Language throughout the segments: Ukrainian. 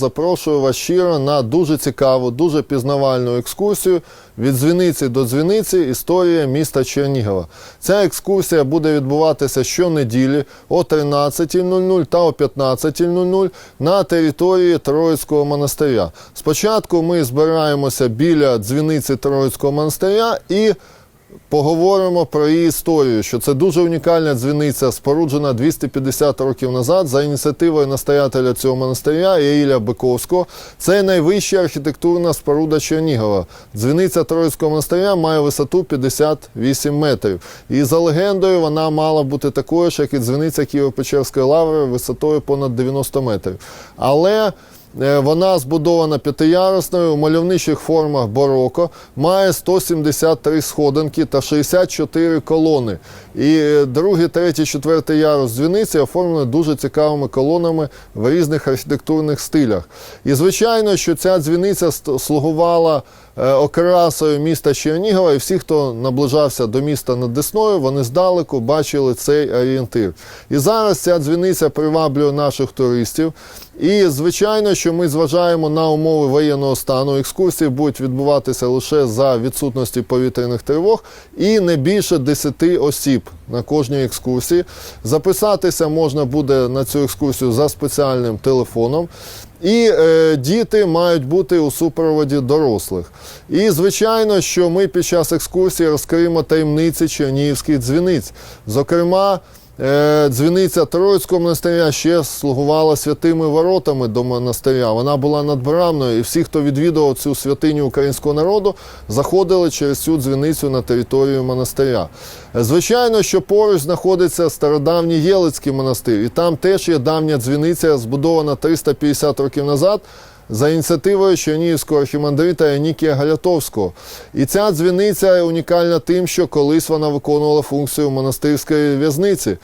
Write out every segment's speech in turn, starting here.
запрошую вас щиро на дуже цікаву, дуже пізнавальну екскурсію від дзвіниці до дзвіниці. Історія міста Чернігова. Ця екскурсія буде відбуватися щонеділі о 13.00 та о 15.00 на території Троїцького монастиря. Спочатку ми збираємося біля дзвіниці Троїцького монастиря і Поговоримо про її історію, що це дуже унікальна дзвіниця, споруджена 250 років назад за ініціативою настоятеля цього монастиря Яїля Биковського. Це найвища архітектурна споруда Чернігова. Дзвіниця Троїцького монастиря має висоту 58 метрів. І за легендою вона мала бути такою ж, як і дзвіниця Києво-Печерської лаври висотою понад 90 метрів. Але Вона збудована п'ятиярусною у мальовничих формах бароко, має 173 сходинки та 64 колони. І е, другий, третій, четвертий ярус дзвіниці оформлені дуже цікавими колонами в різних архітектурних стилях. І звичайно, що ця дзвіниця слугувала е, окрасою міста Чернігова, і всі, хто наближався до міста над Десною, вони здалеку бачили цей орієнтир. І зараз ця дзвіниця приваблює наших туристів. І звичайно, що ми зважаємо на умови воєнного стану. Екскурсії будуть відбуватися лише за відсутності повітряних тривог і не більше 10 осіб на кожній екскурсії. Записатися можна буде на цю екскурсію за спеціальним телефоном. І е, діти мають бути у супроводі дорослих. І звичайно, що ми під час екскурсії розкриємо таємниці чернігівських дзвіниць. Зокрема, Дзвіниця Троїцького монастиря ще слугувала святими воротами до монастиря. Вона була надбрамною, і всі, хто відвідував цю святиню українського народу, заходили через цю дзвіницю на територію монастиря. Е, Звичайно, що поруч знаходиться стародавній Єлицький монастир, і там теж є давня дзвіниця, збудована 350 років назад за ініціативою Чернігівського архімандрита Янікія Галятовського. І ця дзвіниця унікальна тим, що колись вона виконувала функцію монастирської в'язниці.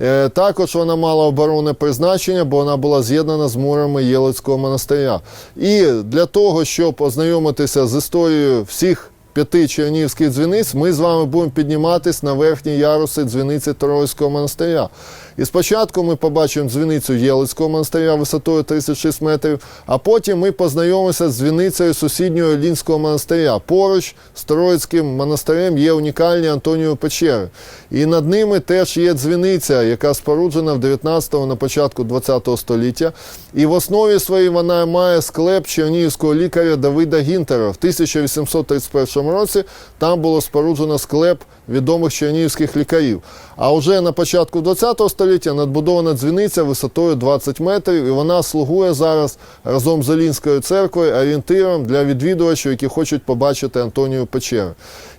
Е, Також вона мала оборонне призначення, бо вона була з'єднана з мурами Єлицького монастиря. І для того, щоб ознайомитися з історією всіх п'яти чернігівських дзвіниць, ми з вами будемо підніматись на верхні яруси дзвіниці Троїцького монастиря. І спочатку ми побачимо дзвіницю Єлицького монастиря висотою 36 метрів, а потім ми познайомимося з дзвіницею сусіднього Лінського монастиря. Поруч з Троїцьким монастирем є унікальні Антоніо печери. І над ними теж є дзвіниця, яка споруджена в 19-му, на початку 20-го століття. І в основі своїй вона має склеп чернігівського лікаря Давида Гінтера. В 1831 році там було споруджено склеп відомих чернігівських лікарів. А вже на початку 20 століття надбудована дзвіниця висотою 20 метрів, і вона слугує зараз разом з Олінською церквою орієнтиром для відвідувачів, які хочуть побачити Антонію Печеру.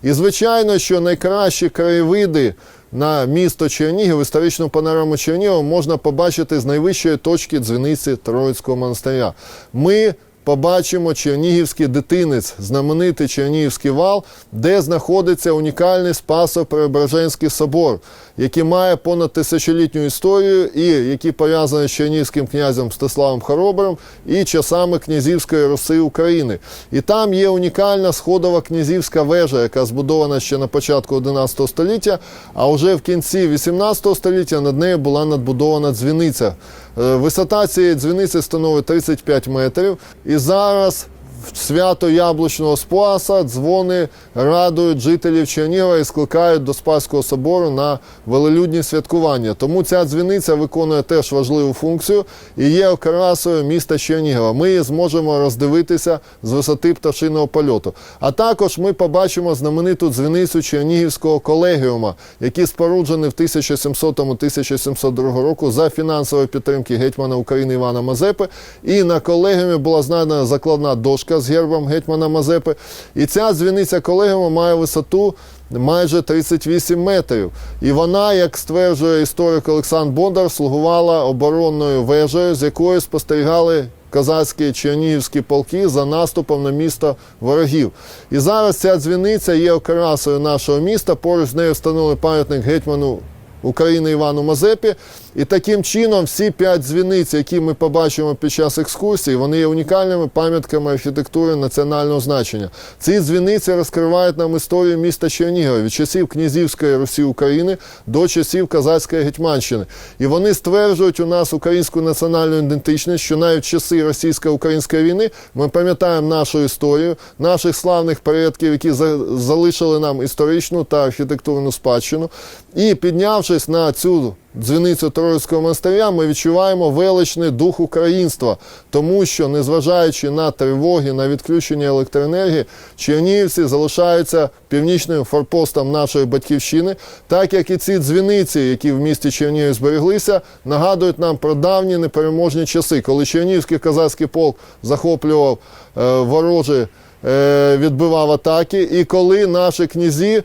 І звичайно, що найкращі краєвиди на місто Чернігів, історичну панораму Чернігова можна побачити з найвищої точки дзвіниці Троїцького монастиря. Ми побачимо Чернігівський дитинець, знаменитий Чернігівський вал, де знаходиться унікальний Спасо-Преображенський собор, який має понад тисячолітню історію і який пов'язаний з чернігівським князем Стеславом Хоробрим і часами князівської Руси України. І там є унікальна сходова князівська вежа, яка збудована ще на початку 11 століття, а вже в кінці 18 століття над нею була надбудована дзвіниця. Е, Висота цієї дзвіниці становить 35 метрів. Зараз свято Яблучного Спаса дзвони радують жителів Чернігова і скликають до Спаського собору на велелюдні святкування. Тому ця дзвіниця виконує теж важливу функцію і є окрасою міста Чернігова. Ми її зможемо роздивитися з висоти пташиного польоту. А також ми побачимо знамениту дзвіницю Чернігівського колегіума, який споруджений в 1700-1702 року за фінансової підтримки гетьмана України Івана Мазепи. І на колегіумі була знайдена закладна дошка з гербом гетьмана Мазепи. І ця дзвіниця колегіума має висоту майже 38 метрів. І вона, як стверджує історик Олександр Бондар, слугувала оборонною вежею, з якої спостерігали козацькі чернігівські полки за наступом на місто ворогів. І зараз ця дзвіниця є окрасою нашого міста. Поруч з нею встановлений пам'ятник гетьману України Івану Мазепі. І таким чином всі п'ять дзвіниць, які ми побачимо під час екскурсії, вони є унікальними пам'ятками архітектури національного значення. Ці дзвіниці розкривають нам історію міста Чернігова від часів князівської Русі України до часів Казацької Гетьманщини. І вони стверджують у нас українську національну ідентичність, що навіть в часи російсько-української війни ми пам'ятаємо нашу історію, наших славних предків, які за- залишили нам історичну та архітектурну спадщину. І піднявшись на цю дзвіницю Троїцького монастиря, ми відчуваємо величний дух українства, тому що, незважаючи на тривоги, на відключення електроенергії, чернігівці залишаються північним форпостом нашої батьківщини, так як і ці дзвіниці, які в місті Чернігів збереглися, нагадують нам про давні непереможні часи, коли Чернігівський козацький полк захоплював е, ворожі, е, відбивав атаки, і коли наші князі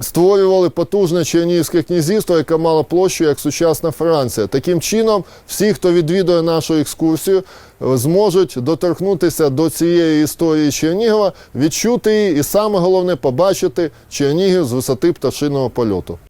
створювали потужне Чернігівське князівство, яке мало площу як сучасна Франція. Таким чином, всі, хто відвідує нашу екскурсію, зможуть доторкнутися до цієї історії Чернігова, відчути її і саме головне побачити Чернігів з висоти пташиного польоту.